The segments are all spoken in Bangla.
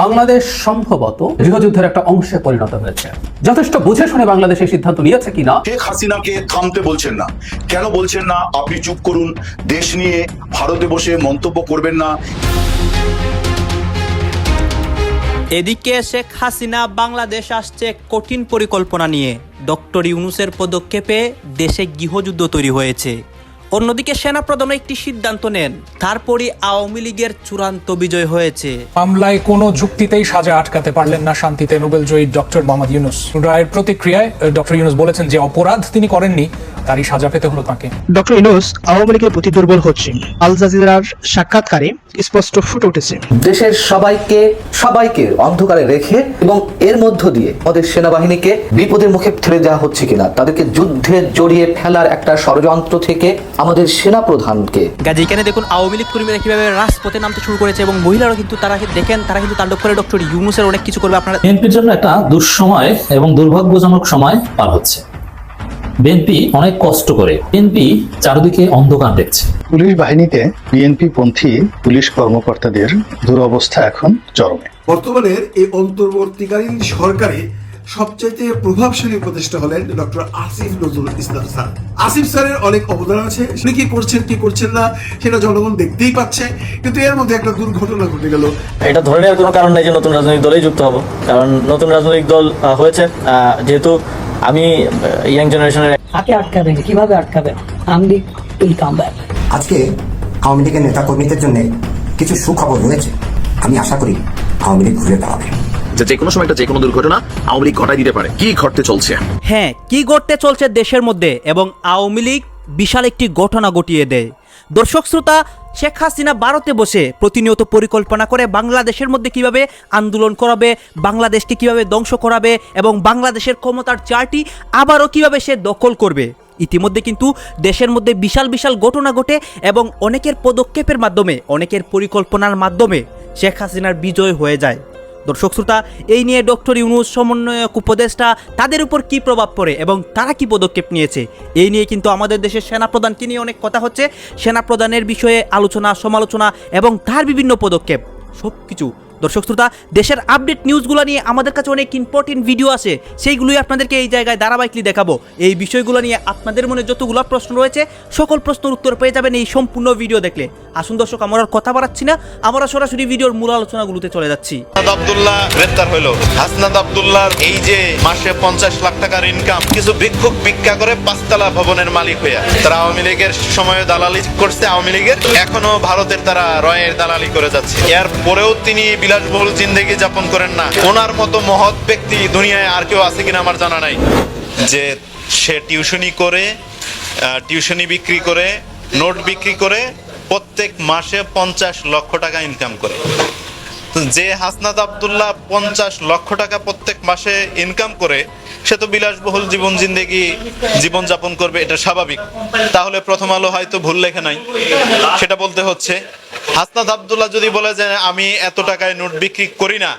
বাংলাদেশ সম্ভবত গৃহযুদ্ধের একটা অংশে পরিণত হয়েছে। যথেষ্ট বুঝে শুনে বাংলাদেশ এই সিদ্ধান্ত নিয়েছে কিনা? শেখ হাসিনাকে থামতে বলছেন না। কেন বলছেন না? আপনি চুপ করুন। দেশ নিয়ে ভারতে বসে মন্তব্য করবেন না। এদিকে শেখ হাসিনা বাংলাদেশ আসছে কঠিন পরিকল্পনা নিয়ে। ডক্টর ইউনুসের পদক্ষেপে দেশে গৃহযুদ্ধ তৈরি হয়েছে। অন্যদিকে সেনাপ্রধান একটি সিদ্ধান্ত নেন। তারপরই আওয়ামী লীগের চূড়ান্ত বিজয় হয়েছে। মামলায় কোনো যুক্তিতেই সাজা আটকাতে পারলেন না শান্তিতে নোবেলজয়ী ডক্টর মোহাম্মদ ইউনুস। রায়ের প্রতিক্রিয়ায় ডক্টর ইউনুস বলেছেন যে অপরাধ তিনি করেননি তারই সাজা পেতে হলো তাকে। ডক্টর ইনোস আওয়ামী লীগের প্রতি দুর্বল হচ্ছে আল জাজিরার সাক্ষাৎকারে স্পষ্ট ফুটে উঠেছে। দেশের সবাইকে সবাইকে অন্ধকারে রেখে এবং এর মধ্য দিয়ে আমাদের সেনাবাহিনীকে বিপদের মুখে ঠেলে দেওয়া হচ্ছে কিনা তাদেরকে যুদ্ধে জড়িয়ে ফেলার একটা ষড়যন্ত্র থেকে আমাদের সেনাপ্রধানকে। গাজী এখানে দেখুন আওয়ামী লীগ কর্মীরা কীভাবে রাজপথে নামতে শুরু করেছে এবং মহিলারাও কিন্তু তারা দেখেন তারা কিন্তু তাণ্ডব করে ডক্টর ইউনুসের অনেক কিছু করবে আপনারা বিএনপির জন্য একটা দুঃসময় এবং দুর্ভাগ্যজনক সময় পার হচ্ছে। বিএনপি অনেক কষ্ট করে। বিএনপি চারিদিকে অন্ধকার দেখছে। পুলিশ বাহিনীতে বিএনপি পন্থী পুলিশ কর্মকর্তাদের দুরবস্থা এখন চরমে। বর্তমানের এই অন্তর্বর্তীকালীন সরকারে সবচাইতে প্রভাবশালী উপদেষ্টা হলেন ডক্টর আসিফ নজরুল ইসলাম স্যার। আসিফ স্যারের অনেক অবদান আছে। উনি কি করছেন কি করছেন না সেটা জনগণ দেখতেই পাচ্ছে। কিন্তু এর মধ্যে একটা দুর্ঘটনা ঘটে গেল। এটা ধরে নেওয়ার কোনো কারণ নেই যে নতুন রাজনৈতিক দলেই যুক্ত হব। কারণ নতুন রাজনৈতিক দল আহ, হয়েছে। আহ, যেহেতু আমি ইয়াং জেনারেশনের কাকে আটকাবেন? কীভাবে আটকাবেন? League will come back. আজকে আওয়ামী লীগের নেতা কর্মীদের জন্য কিছু সুখবর রয়েছে। আমি আশা করি আওয়ামী লীগ ঘুরে দাঁড়াবে। যে যে কোনো সময় একটা যে কোনো দুর্ঘটনা আওয়ামী লীগ ঘটাই দিতে পারে। কি ঘটতে চলছে? হ্যাঁ কি ঘটতে চলছে দেশের মধ্যে এবং আওয়ামী লীগ বিশাল একটি ঘটনা ঘটিয়ে দেয়। দর্শক শ্রোতা, শেখ হাসিনা ভারতে বসে প্রতিনিয়ত পরিকল্পনা করে বাংলাদেশের মধ্যে কীভাবে আন্দোলন করাবে, বাংলাদেশকে কীভাবে ধ্বংস করাবে এবং বাংলাদেশের ক্ষমতার চারটি আবারও কীভাবে সে দখল করবে। ইতিমধ্যে কিন্তু দেশের মধ্যে বিশাল বিশাল ঘটনা ঘটে এবং অনেকের পদক্ষেপের মাধ্যমে, অনেকের পরিকল্পনার মাধ্যমে শেখ হাসিনার বিজয় হয়ে যায়। দর্শক শ্রোতা, এই নিয়ে ডক্টর ইউনুস সমন্বয়ক উপদেষ্টা তাদের উপর কি প্রভাব পড়ে এবং তারা কি পদক্ষেপ নিয়েছে? এই নিয়ে কিন্তু আমাদের দেশের সেনাপ্রধানকে নিয়ে অনেক কথা হচ্ছে, সেনাপ্রধানের বিষয়ে আলোচনা, সমালোচনা এবং তার বিভিন্ন পদক্ষেপ সব কিছু দর্শক শ্রোতা, দেশের আপডেট নিউজগুলো নিয়ে আমাদের কাছে অনেক ইম্পর্টেন্ট ভিডিও আছে। সেইগুলোই আপনাদেরকে এই জায়গায় ধারাবাহিকলি দেখাবো। এই বিষয়গুলো নিয়ে আপনাদের মনে যতগুলো প্রশ্ন রয়েছে, সকল প্রশ্নের উত্তর পেয়ে যাবেন এই সম্পূর্ণ ভিডিও দেখলে। আসুন দর্শক, আমরা কথা বাড়াচ্ছি না, আমরা সরাসরি ভিডিওর মূল আলোচনাগুলোতে চলে যাচ্ছি। আব্দুল্লাহ হাসনাদ এই যে মাসে পঞ্চাশ লাখ টাকার ইনকাম কিছু ভিক্ষুক ভিক্ষা করে পাঁচতলা ভবনের মালিক হইয়া, তারা আওয়ামী লীগের সময় দালালি করছে, আওয়ামী লীগের, এখনও ভারতের তারা রয়ের দালালি করে যাচ্ছে। এর পরেও তিনি বিলাসবহুল জিন্দেগি যাপন করেন না। ওনার মতো মহৎ ব্যক্তি দুনিয়ায় আর কেউ আছে কিনা আমার জানা নাই। যে সে টিউশনি করে টিউশনি বিক্রি করে, নোট বিক্রি করে, প্রত্যেক মাসে পঞ্চাশ লক্ষ টাকা ইনকাম করে। যে হাসনাত আবদুল্লাহ পঞ্চাশ লক্ষ টাকা প্রত্যেক মাসে ইনকাম করে, সে তো বিলাসবহুল জীবন জিন্দেগি জীবন যাপন করবে, এটা স্বাভাবিক। তাহলে প্রথম আলো হয়তো ভুল লেখে নাই। সেটা বলতে হচ্ছে হাসনাত আবদুল্লাহ যদি বলে যে আমি এত টাকায় নোট বিক্রি করি না,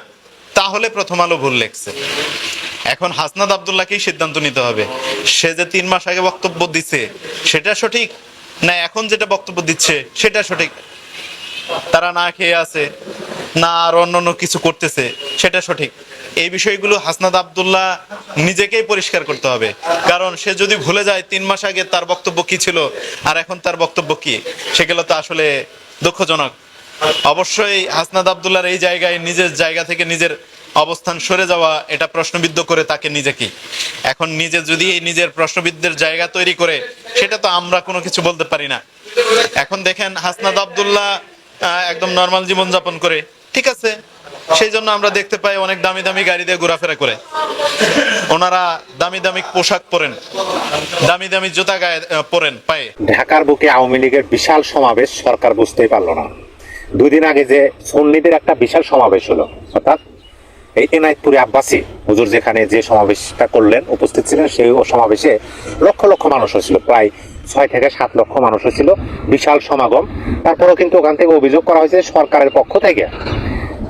তাহলে প্রথম আলো ভুল লেখছে। এখন হাসনাত আব্দুল্লাহকেই সিদ্ধান্ত নিতে হবে। সে যে তিন মাস আগে বক্তব্য দিচ্ছে সেটা সঠিক? না, এখন যেটা বক্তব্য দিচ্ছে, সেটা সঠিক? তারা না খেয়ে আছে, না আর অন্যান্য কিছু করতেছে, সেটা সঠিক? এই বিষয়গুলো হাসনাদ আব্দুল্লাহ নিজেকেই পরিষ্কার করতে হবে। কারণ সে যদি ভুলে যায় তিন মাস আগে তার বক্তব্য কি ছিল, আর এখন তার বক্তব্য কি, সেগুলো তো আসলে দুঃখজনক। অবশ্যই হাসনাদ আবদুল্লার এই জায়গায়, নিজের জায়গা থেকে নিজের অবস্থান সরে যাওয়া, এটা প্রশ্নবিদ্ধ করে তাকে নিজেকে। এখন নিজে যদি এই নিজের প্রশ্নবিদ্ধের জায়গা তৈরি করে, সেটা তো আমরা কোনো কিছু বলতে পারি না। এখন দেখেন হাসনাদ আবদুল্লাহ একদম নর্মাল জীবনযাপন করে। ঠিক আছে সেই জন্য আমরা দেখতে পাই অনেক দামি দামি গাড়ি দিয়ে ঘোরাফেরা করে। ওনারা দামি দামি পোশাক পরেন, দামি দামি জুতা গায়ে পরেন, পায়ে। ঢাকার বুকে আওয়ামী লীগের বিশাল সমাবেশ সরকার বুঝতেই পারল না। দুই দিন আগে যে সুন্নিদের একটা বিশাল সমাবেশ হলো, অর্থাৎ এই এনায়তপুরে আব্বাসী হুজুর যেখানে যে সমাবেশটা করলেন, উপস্থিত ছিলেন, সেই সমাবেশে লক্ষ লক্ষ মানুষ হয়েছিল, প্রায় ছয় থেকে সাত লক্ষ মানুষ হয়েছিল, বিশাল সমাগম। তারপরেও কিন্তু ওখান থেকে অভিযোগ করা হয়েছে সরকারের পক্ষ থেকে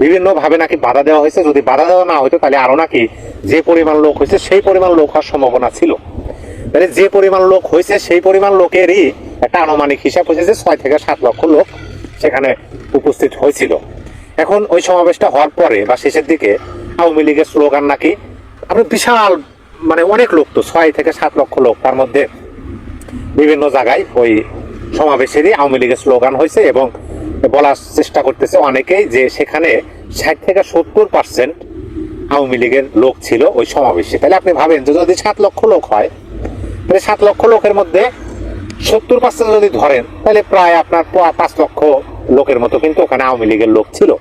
বিভিন্ন ভাবে নাকি বাধা দেওয়া হয়েছে। যদি বাধা দেওয়া না হতো তাহলে আরও নাকি যে পরিমাণ লোক হয়েছে, সেই পরিমাণ লোক হওয়ার সম্ভাবনা ছিল। তাহলে যে পরিমাণ লোক হয়েছে, সেই পরিমাণ লোকেরই একটা আনুমানিক হিসাব হয়েছে যে ছয় থেকে সাত লক্ষ লোক সেখানে উপস্থিত হয়েছিল। এখন ওই সমাবেশটা হওয়ার পরে বা শেষের দিকে আওয়ামী লীগের স্লোগান নাকি আপনি বিশাল মানে অনেক লোক তো, ছয় থেকে সাত লক্ষ লোক। তার মধ্যে বিভিন্ন জায়গায় ওই সমাবেশেরই আওয়ামী লীগের স্লোগান হয়েছে এবং বলার চেষ্টা করতেছে অনেকেই যে সেখানে ষাট থেকে সত্তর পার্সেন্ট আওয়ামী লীগের লোক ছিল ওই সমাবেশে। তাহলে আপনি ভাবেন যে যদি সাত লক্ষ লোক হয়, তাহলে সাত লক্ষ লোকের মধ্যে সত্তর পার্সেন্ট যদি ধরেন, তাহলে প্রায় আপনার পাঁচ লক্ষ লোকের মতো কিন্তু ওখানে আওয়ামী লীগের লোক ছিল।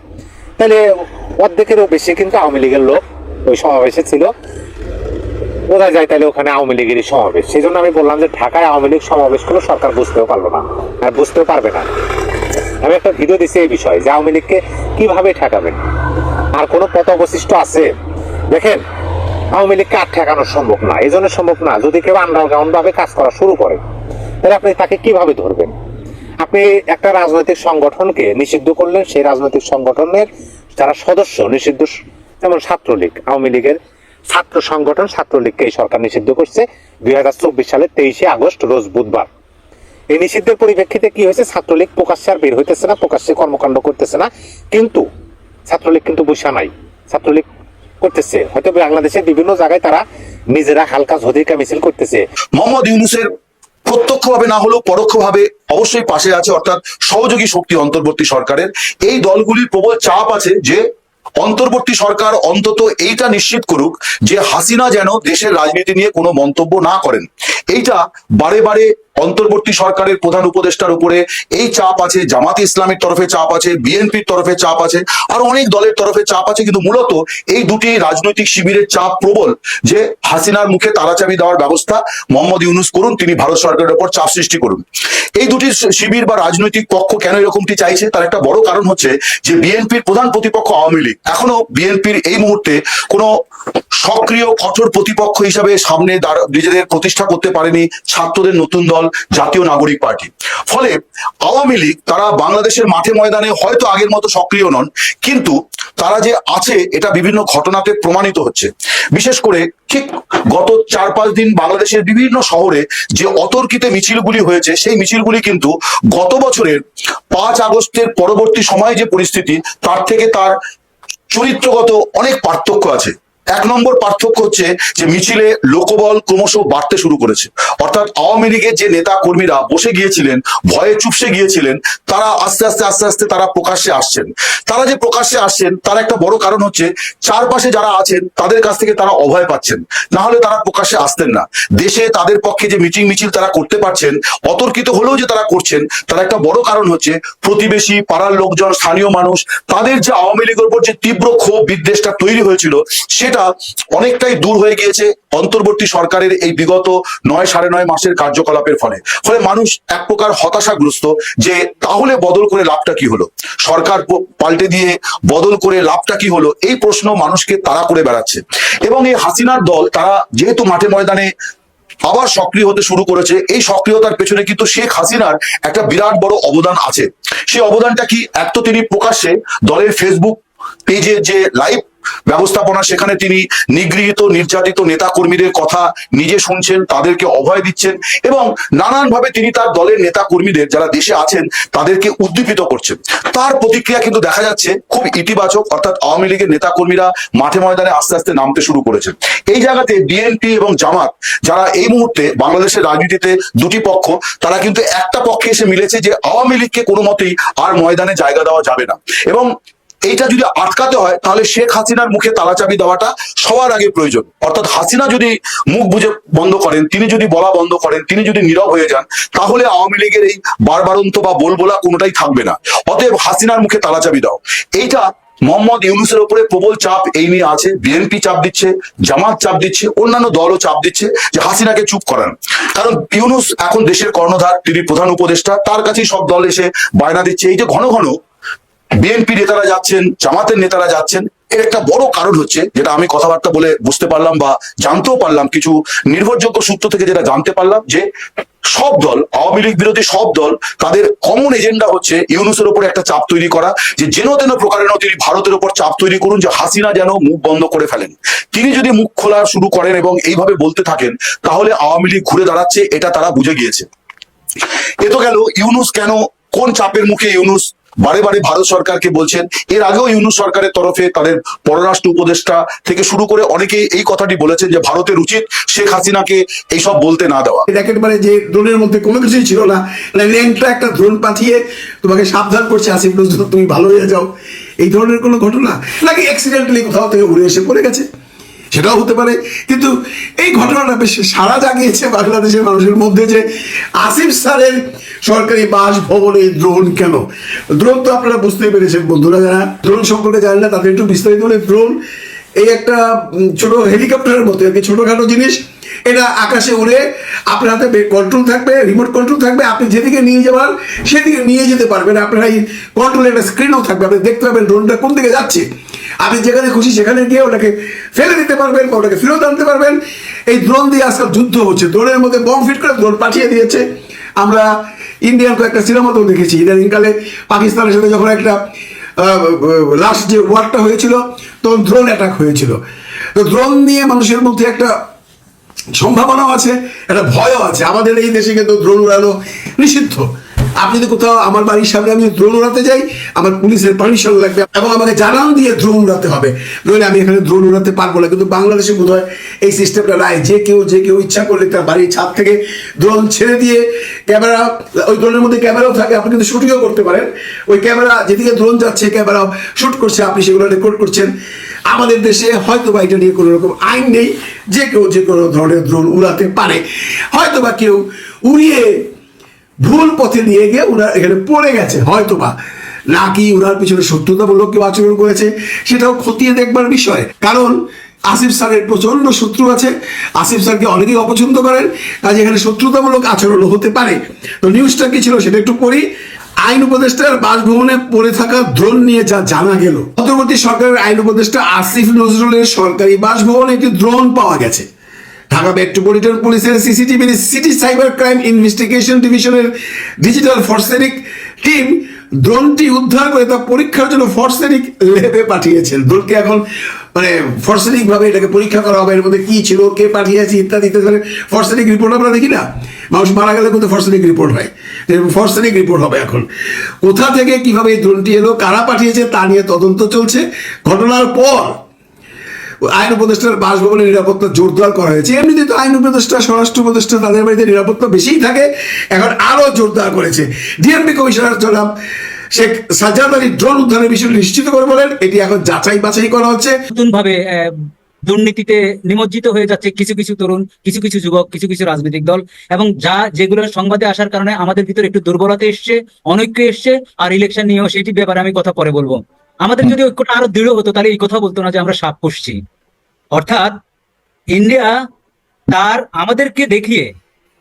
তাহলে অর্ধেকেরও বেশি কিন্তু আওয়ামী লীগের লোক ওই সমাবেশে ছিল। বোঝা যায় তাহলে ওখানে আওয়ামী লীগেরই সমাবেশ। সেই জন্য আমি বললাম যে ঢাকায় আওয়ামী লীগ সমাবেশ করলে সরকার বুঝতেও পারল না, আর বুঝতেও পারবে না। আমি একটা ভিডিও দিছি এই বিষয়ে যে আওয়ামী লীগকে কীভাবে ঠেকাবেন? আর কোনো পথ অবশিষ্ট আছে? দেখেন, আওয়ামী লীগকে আর ঠেকানো সম্ভব না। এই জন্য সম্ভব না যদি কেউ আন্ডারগ্রাউন্ড ভাবে কাজ করা শুরু করে, তাহলে আপনি তাকে কীভাবে ধরবেন? আপনি একটা রাজনৈতিক সংগঠনকে নিষিদ্ধ করলেন, সেই রাজনৈতিক সংগঠনের যারা সদস্য নিষিদ্ধ, যেমন ছাত্রলীগ, আওয়ামী লীগের ছাত্র সংগঠন ছাত্রলীগকে এই সরকার নিষিদ্ধ করছে দুই হাজার চব্বিশ সালের তেইশে আগস্ট, রোজ বুধবার। এই নিষিদ্ধের পরিপ্রেক্ষিতে কি হয়েছে? ছাত্রলীগ প্রকাশ্যে আর বের হইতেছে না, প্রকাশ্যে কর্মকাণ্ড করতেছে না। কিন্তু ছাত্রলীগ কিন্তু বসা নাই। ছাত্রলীগ করতেছে। হয়তো বাংলাদেশের বিভিন্ন জায়গায় তারা নিজেরা হালকা ঝদিকা মিছিল করতেছে। মোহাম্মদ ইউনুসের প্রত্যক্ষভাবে না হলেও পরোক্ষভাবে অবশ্যই পাশে আছে, অর্থাৎ সহযোগী শক্তি অন্তর্বর্তী সরকারের। এই দলগুলির প্রবল চাপ আছে যে, অন্তর্বর্তী সরকার অন্তত এইটা নিশ্চিত করুক যে হাসিনা যেন দেশের রাজনীতি নিয়ে কোনো মন্তব্য না করেন। এইটা বারে বারে অন্তর্বর্তী সরকারের প্রধান উপদেষ্টার উপরে এই চাপ আছে, জামাত ইসলামের তরফে চাপ আছে, বিএনপির তরফে চাপ আছে, আর অনেক দলের তরফে চাপ আছে, কিন্তু মূলত এই দুটি রাজনৈতিক শিবিরের চাপ প্রবল যে হাসিনার মুখে তালাচাবি দেওয়ার ব্যবস্থা মোহাম্মদ ইউনুস করুন, তিনি ভারত সরকারের উপর চাপ সৃষ্টি করুন। এই দুটি শিবির বা রাজনৈতিক পক্ষ কেন এরকমটি চাইছে? তার একটা বড় কারণ হচ্ছে যে বিএনপির প্রধান প্রতিপক্ষ আওয়ামী লীগ। এখনও বিএনপির এই মুহূর্তে কোনো সক্রিয় কঠোর প্রতিপক্ষ হিসাবে সামনে নিজেদের প্রতিষ্ঠা করতে পারেনি ছাত্রদের নতুন দল। জাতীয় নাগরিক পার্টি। ফলে আওয়ামী লীগ তারা বাংলাদেশের মাঠে ময়দানে হয়তো আগের মতো সক্রিয় নন, কিন্তু তারা যে আছে, এটা বিভিন্ন ঘটনাতে প্রমাণিত হচ্ছে। বিশেষ করে ঠিক গত চার পাঁচ দিন বাংলাদেশের বিভিন্ন শহরে যে অতর্কিতে মিছিলগুলি হয়েছে, সেই মিছিলগুলি কিন্তু গত বছরের পাঁচ আগস্টের পরবর্তী সময়ে যে পরিস্থিতি, তার থেকে তার চরিত্রগত অনেক পার্থক্য আছে। এক নম্বর পার্থক্য হচ্ছে যে মিছিলে লোকবল ক্রমশ বাড়তে শুরু করেছে। অর্থাৎ আওয়ামী লীগের যে নেতা কর্মীরা বসে গিয়েছিলেন, ভয়ে চুপসে গিয়েছিলেন, তারা আস্তে আস্তে আস্তে আস্তে তারা প্রকাশ্যে আসছেন। তারা যে প্রকাশ্যে আসছেন, তার একটা বড় কারণ হচ্ছে চারপাশে যারা আছেন, তাদের কাছ থেকে তারা অভয় পাচ্ছেন। না হলে তারা প্রকাশ্যে আসতেন না। দেশে তাদের পক্ষে যে মিটিং, মিছিল তারা করতে পারছেন, অতর্কিত হলেও যে তারা করছেন, তার একটা বড় কারণ হচ্ছে প্রতিবেশী, পাড়ার লোকজন, স্থানীয় মানুষ, তাদের যে আওয়ামী লীগের উপর যে তীব্র ক্ষোভ বিদ্বেষটা তৈরি হয়েছিল সেটা অনেকটাই দূর হয়ে গিয়েছে অন্তর্বর্তী সরকারের এই বিগত নয় সাড়ে নয় মাসের কার্যকলাপের ফলে। ফলে মানুষ এক প্রকার হতাশাগ্রস্ত যে তাহলে বদল করে লাভটা কি হলো? সরকার পাল্টে দিয়ে বদল করে লাভটা কি হলো? এই প্রশ্ন মানুষকে তাড়া করে বেড়াচ্ছে। এবং এই হাসিনার দল, তারা যেহেতু মাঠে ময়দানে আবার সক্রিয় হতে শুরু করেছে, এই সক্রিয়তার পেছনে কিন্তু শেখ হাসিনার একটা বিরাট বড় অবদান আছে। সেই অবদানটা কি, এক তো তিনি প্রকাশ্যে দলের ফেসবুক পেজে যে লাইভ ব্যবস্থাপনা, সেখানে তিনি নিগৃহীত, নির্যাতিত নেতা কর্মীদের কথা নিজে শুনছেন, তাদেরকে অভয় দিচ্ছেন এবং নানানভাবে তিনি তার দলের নেতা কর্মীদের যারা দেশে আছেন, তাদেরকে উদ্দীপিত করছেন। তার প্রতিক্রিয়া কিন্তু দেখা যাচ্ছে, খুব ইতিবাচক, অর্থাৎ আওয়ামী লীগের নেতা কর্মীরা মাঠে ময়দানে আস্তে আস্তে নামতে শুরু করেছেন। এই জায়গাতে বিএনপি এবং জামাত, যারা এই মুহূর্তে বাংলাদেশের রাজনীতিতে দুটি পক্ষ, তারা কিন্তু একটা পক্ষে এসে মিলেছে যে আওয়ামী লীগকে কোনো মতেই আর ময়দানে জায়গা দেওয়া যাবে না। এবং এইটা যদি আটকাতে হয়, তাহলে শেখ হাসিনার মুখে তালাচাবি দেওয়াটা সবার আগে প্রয়োজন। অর্থাৎ হাসিনা যদি মুখ বুঝে বন্ধ করেন, তিনি যদি বলা বন্ধ করেন, তিনি যদি নীরব হয়ে যান, তাহলে আওয়ামী লীগের এই বারবারন্ত বা বলবোলা কোনোটাই থাকবে না। অতএব হাসিনার মুখে তালাচাবি দাও। এইটা মোহাম্মদ ইউনুসের উপরে প্রবল চাপ এই নিয়ে আছে। বিএনপি চাপ দিচ্ছে, জামাত চাপ দিচ্ছে, অন্যান্য দলও চাপ দিচ্ছে যে হাসিনাকে চুপ করান। কারণ ইউনুস এখন দেশের কর্ণধার, তিনি প্রধান উপদেষ্টা, তার কাছেই সব দল এসে বায়না দিচ্ছে। এই যে ঘন ঘন বিএনপি নেতারা যাচ্ছেন, জামাতের নেতারা যাচ্ছেন, এর একটা বড় কারণ হচ্ছে যেটা আমি কথাবার্তা বলে বুঝতে পারলাম বা জানতেও পারলাম, কিছু নির্ভরযোগ্য সূত্র থেকে যেটা জানতে পারলাম যে সব দল, আওয়ামী লীগ বিরোধী সব দল, তাদের কমন এজেন্ডা হচ্ছে ইউনুসের উপরে একটা চাপ তৈরি করা, যে যেন তেন প্রকারেণ তিনি ভারতের উপর চাপ তৈরি করুন, যে হাসিনা যেন মুখ বন্ধ করে ফেলেন। তিনি যদি মুখ খোলা শুরু করেন এবং এইভাবে বলতে থাকেন, তাহলে আওয়ামী লীগ ঘুরে দাঁড়াচ্ছে, এটা তারা বুঝে গিয়েছে। এ তো গেল, ইউনুস কেন কোন চাপের মুখে ইউনুস বারে বারে ভারত সরকারকে বলছেন, এর আগেও ইউনুস সরকারের তরফে তাদের পররাষ্ট্র উপদেষ্টা থেকে শুরু করে অনেকেই এই কথাটি বলেছেন যে ভারতের উচিত শেখ হাসিনাকে এইসব বলতে না দেওয়া। মানে যে ড্রোনের মধ্যে কোনো কিছুই ছিল না। মানে ল্যাংটা একটা ড্রোন পাঠিয়ে তোমাকে সাবধান করছে আসিফ নজরুল, তুমি ভালো হয়ে যাও। এই ধরনের কোনো ঘটনা? নাকি অ্যাক্সিডেন্টালি কোথাও থেকে উড়ে এসে পড়ে গেছে? সেটাও হতে পারে। কিন্তু এই ঘটনাটা বেশ সারা জাগিয়েছে বাংলাদেশের মানুষের মধ্যে যে আসিফ স্যারের সরকারি বাসভবনে ড্রোন কেন? ড্রোন তো আপনারা বুঝতেই পেরেছেন বন্ধুরা যারা ড্রোন সম্পর্কে জানেন না, তাদের একটু বিস্তারিত হলে ড্রোন এই একটা ছোট হেলিকপ্টারের মতো আর কি ছোটখাটো জিনিস। এটা আকাশে উড়ে আপনার হাতে কন্ট্রোল থাকবে রিমোট কন্ট্রোল থাকবে, আপনি যেদিকে নিয়ে যাবার সেদিকে নিয়ে যেতে পারবেন। আপনার এই কন্ট্রোল একটা স্ক্রিনও থাকবে, আপনি দেখতে পাবেন ড্রোনটা কোন দিকে যাচ্ছে। আপনি যেখানে খুশি সেখানে গিয়ে ওটাকে ফেলে দিতে পারবেন বা ওটাকে ফেরত আনতে পারবেন। এই ড্রোন দিয়ে আজকাল যুদ্ধ হচ্ছে। ড্রোনের মধ্যে বম ফিট করে ড্রোন পাঠিয়ে দিয়েছে। আমরা ইন্ডিয়ান কয়েকটা সিনেমাতেও দেখেছি। ইদানিংকালে পাকিস্তানের সাথে যখন একটা লাস্ট যে ওয়ারটা হয়েছিল তখন দ্রোন অ্যাটাক হয়েছিল। তো দ্রোন নিয়ে মানুষের মধ্যে একটা সম্ভাবনাও আছে, একটা ভয়ও আছে। আমাদের এই দেশে কিন্তু ড্রোন উড়ানো নিষিদ্ধ। আপনি যদি কোথাও আমার বাড়ির সামনে আমি দ্রোণ উড়াতে যাই, আমার পুলিশের পারমিশন লাগবে এবং আমাকে জানান দিয়ে ড্রোন উড়াতে হবে। নইলে আমি এখানে ড্রোন উড়াতে পারব না। কিন্তু বাংলাদেশে বোধ হয় এই সিস্টেমটা নাই। যে কেউ যে কেউ ইচ্ছা করলে তার বাড়ির ছাদ থেকে দ্রোণ ছেড়ে দিয়ে ক্যামেরা ওই ড্রোনের মধ্যে ক্যামেরাও থাকে। আপনি কিন্তু শুটিংও করতে পারেন। ওই ক্যামেরা যেদিকে দ্রোণ যাচ্ছে ক্যামেরা শুট করছে, আপনি সেগুলো রেকর্ড করছেন। আমাদের দেশে হয়তো বা এটা নিয়ে কোনো রকম আইন নেই। যে কেউ যে কোনো ধরনের ড্রোন উড়াতে পারে। হয়তো বা কেউ উড়িয়ে ভুল পথে নিয়ে গিয়ে ওরা এখানে পড়ে গেছে হয়তো বা নাকি ওনার পিছনে শত্রুতামূলক কেউ আচরণ করেছে, সেটাও খতিয়ে দেখবার বিষয়। কারণ আসিফ স্যারের প্রচণ্ড শত্রু আছে, আসিফ স্যারকে অনেকেই অপছন্দ করেন, কাজে এখানে শত্রুতামূলক আচরণ হতে পারে। তো নিউজটা কি ছিল সেটা একটু পড়ি। আইন উপদেষ্টার বাসভবনে পড়ে থাকা ড্রোন নিয়ে যা জানা গেল। অন্তর্বর্তী সরকারের আইন উপদেষ্টা আসিফ নজরুলের সরকারি বাসভবনে একটি ড্রোন পাওয়া গেছে। ঢাকা মেট্রোপলিটন পুলিশের সিসিটিভির সিটি সাইবার ক্রাইম ইনভেস্টিগেশন ডিভিশনের ডিজিটাল ফরসেনিক টিম ড্রোনটি উদ্ধার করে তা পরীক্ষার জন্য ফরসেনিক ল্যাবে পাঠিয়েছেন। ড্রোনকে এখন মানে ফরসেনিক ভাবে এটাকে পরীক্ষা করা হবে, এর মধ্যে কি ছিল, কে পাঠিয়েছে ইত্যাদি ইত্যাদি ফরসেনিক রিপোর্ট আমরা দেখি না। মানুষ মারা গেলে কিন্তু ফরসেনিক রিপোর্ট হয়। ফরসেনিক রিপোর্ট হবে এখন। কোথা থেকে কীভাবে এই ড্রোনটি এলো, কারা পাঠিয়েছে, তা নিয়ে তদন্ত চলছে। ঘটনার পর আইন উপদেষ্টার বাসভবনের নিরাপত্তা জোরদার করা হয়েছে। এমনিতে তো আইন উপদেষ্টা স্বরাষ্ট্র উপদেষ্টা তাদের বাড়িতে নিরাপত্তা বেশিই থাকে এখন আরও জোরদার করেছে। ডিএমপি কমিশনার জনাব শেখ সাজ্জাদ আলী ড্রোন উদ্ধারের বিষয়টি নিশ্চিত করে বলেন এটি এখন যাচাই বাছাই করা হচ্ছে। নতুন ভাবে দুর্নীতিতে নিমজ্জিত হয়ে যাচ্ছে কিছু কিছু তরুণ কিছু কিছু যুবক কিছু কিছু রাজনৈতিক দল এবং যা যেগুলো সংবাদে আসার কারণে আমাদের ভিতরে একটু দুর্বলতা এসছে অনৈক্য এসছে আর ইলেকশন নিয়েও সেটি ব্যাপারে আমি কথা পরে বলব। আমাদের যদি ঐক্যটা আরও দৃঢ় হতো তাহলে এই কথা বলতো না যে আমরা সাপ পুষছি। অর্থাৎ ইন্ডিয়া তার আমাদেরকে দেখিয়ে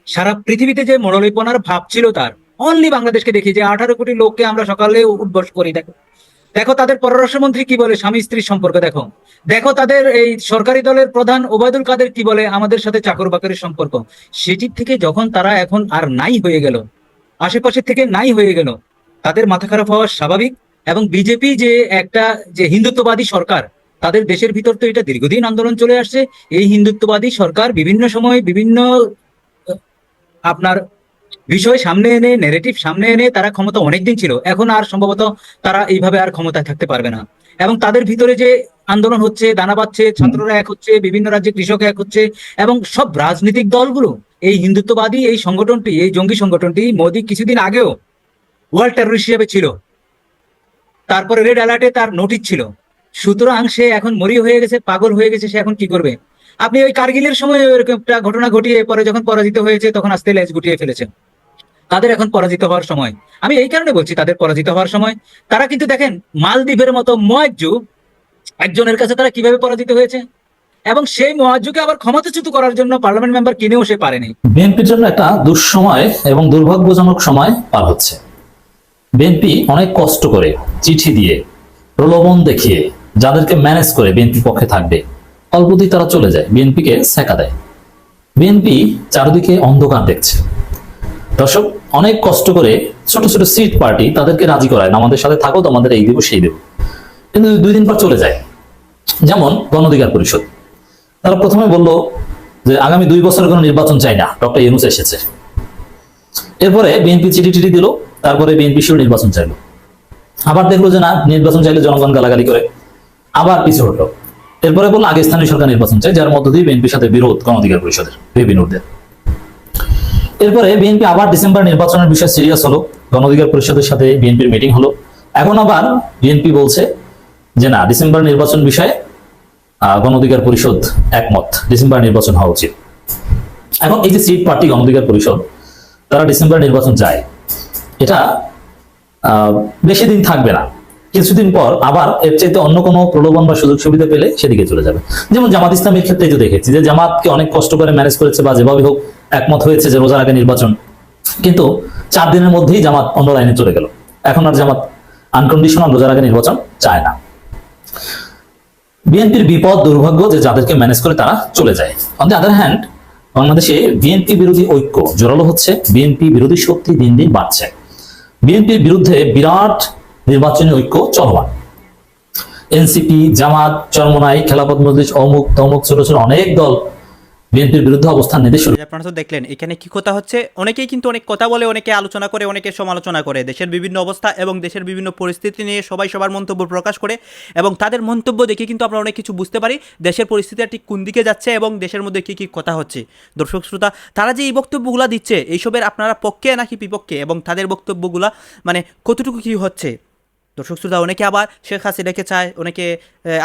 সারা পৃথিবীতে যে মরলিপনার ভাব ছিল তার অনলি বাংলাদেশকে দেখিয়ে যে আঠারো কোটি লোককে আমরা সকালে উদ্বাস করি। দেখো দেখো তাদের পররাষ্ট্রমন্ত্রী কি বলে? স্বামী স্ত্রীর সম্পর্ক, দেখো। দেখো তাদের এই সরকারি দলের প্রধান ওবায়দুল কাদের কি বলে? আমাদের সাথে চাকর বাকরের সম্পর্ক। সেটির থেকে যখন তারা এখন আর নাই হয়ে গেল আশেপাশে থেকে নাই হয়ে গেল, তাদের মাথা খারাপ হওয়া স্বাভাবিক এবং বিজেপি যে একটা যে হিন্দুত্ববাদী সরকার তাদের দেশের ভিতর তো এটা দীর্ঘদিন আন্দোলন চলে আসছে। এই হিন্দুত্ববাদী সরকার বিভিন্ন সময় বিভিন্ন আপনার বিষয় সামনে এনে নেরেটিভ সামনে এনে তারা ক্ষমতা অনেকদিন ছিল। এখন আর সম্ভবত তারা এইভাবে আর ক্ষমতায় থাকতে পারবে না। এবং তাদের ভিতরে যে আন্দোলন হচ্ছে দানা পাচ্ছে ছাত্ররা এক হচ্ছে বিভিন্ন রাজ্যে কৃষক এক হচ্ছে এবং সব রাজনৈতিক দলগুলো এই হিন্দুত্ববাদী এই সংগঠনটি এই জঙ্গি সংগঠনটি মোদী কিছুদিন আগেও ওয়ার্ল্ড টেরোরিস্ট হিসেবে ছিল। তারপরে রেড অ্যালার্টে তার নোটিশ ছিল। সুতরাং সে এখন মরি হয়ে গেছে, পাগল হয়ে গেছে, সে এখন কি করবে? আপনি ওই কার্গিলের সময় এরকম একটা ঘটনা ঘটিয়ে পরে যখন পরাজিত হয়েছে, তখন আস্তে লেজ গুটিয়ে ফেলেছে তাদের এখন পরাজিত হওয়ার সময়। আমি এই কারণে বলছি, তাদের পরাজিত হওয়ার সময়, তারা কিন্তু দেখেন, মালদ্বীপের মতো মহাজু একজনের কাছে তারা কীভাবে পরাজিত হয়েছে? এবং সেই মহাজুকে আবার ক্ষমতাচ্যুত করার জন্য পার্লামেন্ট মেম্বার কিনেও সে পারেনি। বিএনপির জন্য একটা দুঃসময় এবং দুর্ভাগ্যজনক সময় পার হচ্ছে। বিএনপি অনেক কষ্ট করে চিঠি দিয়ে প্রলোভন দেখিয়ে যাদেরকে ম্যানেজ করে বিএনপি পক্ষে থাকবে, অল্পতেই তারা চলে যায় বিএনপিকে সেকা দেয়। বিএনপি চারিদিকে অন্ধকার দেখছে। দর্শক, অনেক কষ্ট করে ছোট ছোট সিট পার্টি তাদেরকে রাজি করায় আমাদের সাথে থাকো তোমাদের এই দেবো, সেই দেবো। কিন্তু দুই দিন পর চলে যায়, যেমন গণ অধিকার পরিষদ, তারা প্রথমে বলল যে আগামী দুই বছরের কোনো নির্বাচন চাই না, ডক্টর ইউনুস এসেছে। এরপরে বিএনপি চিঠি টিটি দিল, তারপরে বিএনপি শিও নির্বাচন চাইলো। আবার দেখল যে না, নির্বাচন চাইলে জনগণ গালাগালি করে। আবার পিছু হলো। এরপরে বলল আগে স্থানীয় সরকার নির্বাচন চাই যার মধ্য দিয়ে বিএনপির সাথে বিরোধ গণ অধিকার পরিষদের বিনোদের এরপরে বিএনপি আবার ডিসেম্বর নির্বাচনের বিষয়ে সিরিয়াস হলো গণ অধিকার পরিষদের সাথে বিএনপির মিটিং হলো। এখন আবার বিএনপি বলছে যে না ডিসেম্বর নির্বাচন বিষয়ে আহ, গণ অধিকার পরিষদ একমত ডিসেম্বর নির্বাচন হওয়া উচিত। এখন এই যে সিট পার্টি গণ অধিকার পরিষদ তারা ডিসেম্বর নির্বাচন চায়। এটা বেশি দিন থাকবে না। কিছুদিন পর আবার এর চাইতে অন্য কোনো প্রলোভন বা সুযোগ সুবিধা পেলে সেদিকে চলে যাবে। যেমন জামাত ইসলামের ক্ষেত্রে তো দেখেছি যে জামাতকে অনেক কষ্ট করে ম্যানেজ করেছে বা যেভাবে হোক একমত হয়েছে যে রোজার আগে নির্বাচন। কিন্তু চার দিনের মধ্যেই জামাত অন্য লাইনে চলে গেল। এখন আর জামাত আনকন্ডিশনাল রোজার আগে নির্বাচন চায় না। বিএনপির বিপদ দুর্ভাগ্য যে যাদেরকে ম্যানেজ করে তারা চলে যায়। অন দ্য আদার হ্যান্ড বাংলাদেশে বিএনপি বিরোধী ঐক্য জোরালো হচ্ছে, বিএনপি বিরোধী শক্তি দিন দিন বাড়ছে। বিএনপির বিরুদ্ধে বিরাট নির্বাচনী ঐক্য চলমান। এনসিপি, জামাত, চরমনাই, খেলাপথ মজলিস, অমুক, তমুক, ছোট ছোট অনেক দল বিএনপির বিরুদ্ধে অবস্থান নিতে শুরু আপনারা তো দেখলেন, এখানে কি কথা হচ্ছে? অনেকেই কিন্তু অনেক কথা বলে, অনেকে আলোচনা করে, অনেকে সমালোচনা করে। দেশের বিভিন্ন অবস্থা এবং দেশের বিভিন্ন পরিস্থিতি নিয়ে সবাই সবার মন্তব্য প্রকাশ করে এবং তাদের মন্তব্য দেখে কিন্তু আমরা অনেক কিছু বুঝতে পারি দেশের পরিস্থিতি ঠিক কোন দিকে যাচ্ছে এবং দেশের মধ্যে কি কি কথা হচ্ছে। দর্শক, শ্রোতা, তারা যে এই বক্তব্যগুলো দিচ্ছে, এইসবের আপনারা পক্ষে নাকি বিপক্ষে? এবং তাদের বক্তব্যগুলা মানে কতটুকু কি হচ্ছে? দর্শক শ্রোতা, অনেকে আবার শেখ হাসিনাকে চায়, অনেকে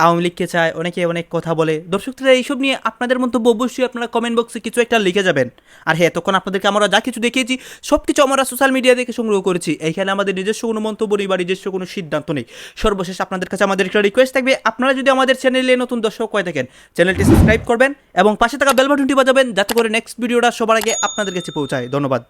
আওয়ামী লীগকে চায়, অনেকে অনেক কথা বলে। দর্শক শ্রোতা, এইসব নিয়ে আপনাদের মন্তব্য অবশ্যই আপনারা কমেন্ট বক্সে কিছু একটা লিখে যাবেন। আর হ্যাঁ তখন আপনাদেরকে আমরা যা কিছু দেখিয়েছি সব কিছু আমরা সোশ্যাল মিডিয়া থেকে সংগ্রহ করেছি। এইখানে আমাদের নিজস্ব কোনো মন্তব্য নেই বা নিজস্ব কোনো সিদ্ধান্ত নেই। সর্বশেষ আপনাদের কাছে আমাদের একটা রিকোয়েস্ট থাকবে, আপনারা যদি আমাদের চ্যানেলে নতুন দর্শক হয়ে থাকেন চ্যানেলটি সাবস্ক্রাইব করবেন এবং পাশে থাকা বেল বাটনটি বাজাবেন, যাতে করে নেক্সট ভিডিওটা সবার আগে আপনাদের কাছে পৌঁছায়। ধন্যবাদ।